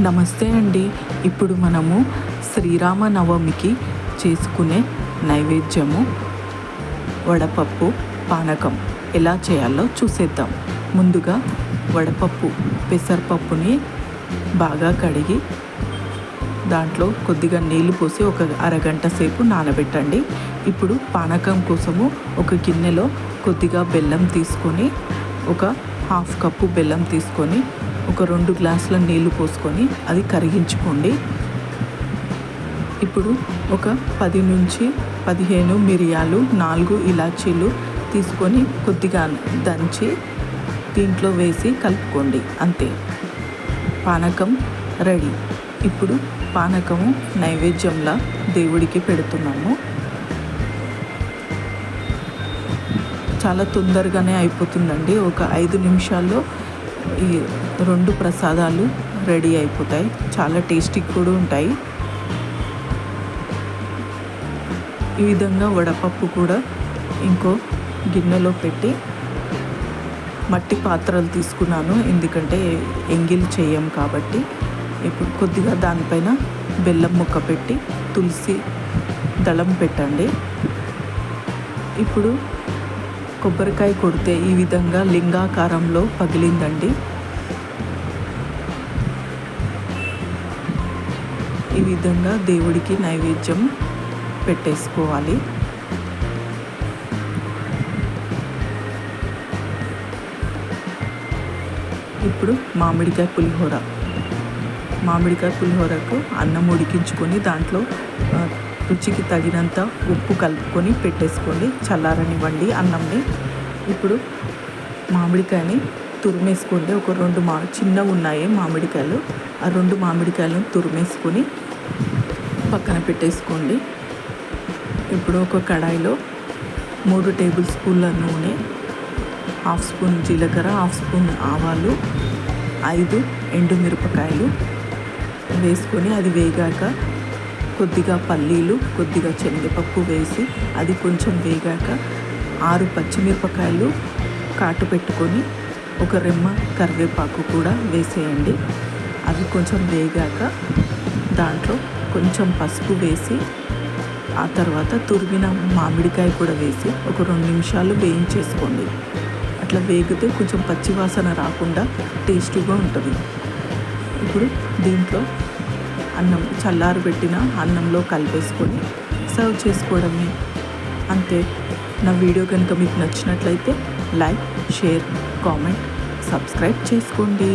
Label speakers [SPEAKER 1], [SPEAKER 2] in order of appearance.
[SPEAKER 1] నమస్తే అండి. ఇప్పుడు మనము శ్రీరామ నవమికి చేసుకునే నైవేద్యము వడపప్పు పానకం. ఎలా చేయాలో చూసేద్దాం. ముందుగా వడపప్పు పెసరపప్పుని బాగా కడిగి దాంట్లో కొద్దిగా నీళ్ళు పోసి ఒక అరగంట సేపు నానబెట్టండి. ఇప్పుడు పానకం కోసము ఒక గిన్నెలో కొద్దిగా బెల్లం తీసుకొని ఒక హాఫ్ కప్పు బెల్లం తీసుకొని ఒక రెండు గ్లాసుల నీళ్ళు పోసుకొని అది కరిగించుకోండి. ఇప్పుడు ఒక పది నుంచి పదిహేను మిరియాలు నాలుగు ఇలాచీలు తీసుకొని కొద్దిగా దంచి దీంట్లో వేసి కలుపుకోండి. అంతే. పానకం రెడీ. ఇప్పుడు పానకము నైవేద్యంలా దేవుడికి పెడుతున్నాము. చాలా తొందరగానే అయిపోతుందండి. ఒక ఐదు నిమిషాల్లో ఈ రెండు ప్రసాదాలు రెడీ అయిపోతాయి. చాలా టేస్టీ కూడా ఉంటాయి. ఈ విధంగా వడపప్పు కూడా ఇంకో గిన్నెలో పెట్టి మట్టి పాత్రలు తీసుకున్నాను. ఎందుకంటే ఎంగిల్ చేయం కాబట్టి ఇప్పుడు కొద్దిగా దానిపైన బెల్లం ముక్క పెట్టి తులసి దళం పెట్టండి. ఇప్పుడు కొబ్బరికాయ కొడితే ఈ విధంగా లింగాకారంలో పగిలిందండి. ఈ విధంగా దేవుడికి నైవేద్యం పెట్టేసుకోవాలి. ఇప్పుడు మామిడికాయ పులిహోర. మామిడికాయ పులిహోరకు అన్నం ఉడికించుకొని దాంట్లో రుచికి తగినంత ఉప్పు కలుపుకొని పెట్టేసుకోండి. చల్లారనివ్వండి అన్నంని. ఇప్పుడు మామిడికాయని తురిమేసుకోండి. ఒక రెండు మా చిన్నవి ఉన్నాయి మామిడికాయలు. ఆ రెండు మామిడికాయలను తురిమేసుకొని పక్కన పెట్టేసుకోండి. ఇప్పుడు ఒక కడాయిలో మూడు టేబుల్ స్పూన్ల నూనె హాఫ్ స్పూన్ జీలకర్ర హాఫ్ స్పూన్ ఆవాలు ఐదు ఎండుమిరపకాయలు వేసుకొని అది వేగాక కొద్దిగా పల్లీలు కొద్దిగా శనగపప్పు వేసి అది కొంచెం వేగాక ఆరు పచ్చిమిరపకాయలు కాటు పెట్టుకొని ఒక రెమ్మ కరివేపాకు కూడా వేసేయండి. అవి కొంచెం వేగాక దాంట్లో కొంచెం పసుపు వేసి ఆ తర్వాత తురిమిన మామిడికాయ కూడా వేసి ఒక రెండు నిమిషాలు వేయించేసుకోండి. అట్లా వేగితే కొంచెం పచ్చివాసన రాకుండా టేస్టీగా ఉంటుంది. ఇప్పుడు దీంట్లో అన్నం చల్లారు పెట్టిన అన్నంలో కలిపేసుకొని సర్వ్ చేసుకోవడమే. అంతే. నా వీడియో కనుక మీకు నచ్చినట్లయితే లైక్ షేర్ కామెంట్ సబ్స్క్రైబ్ చేసుకోండి.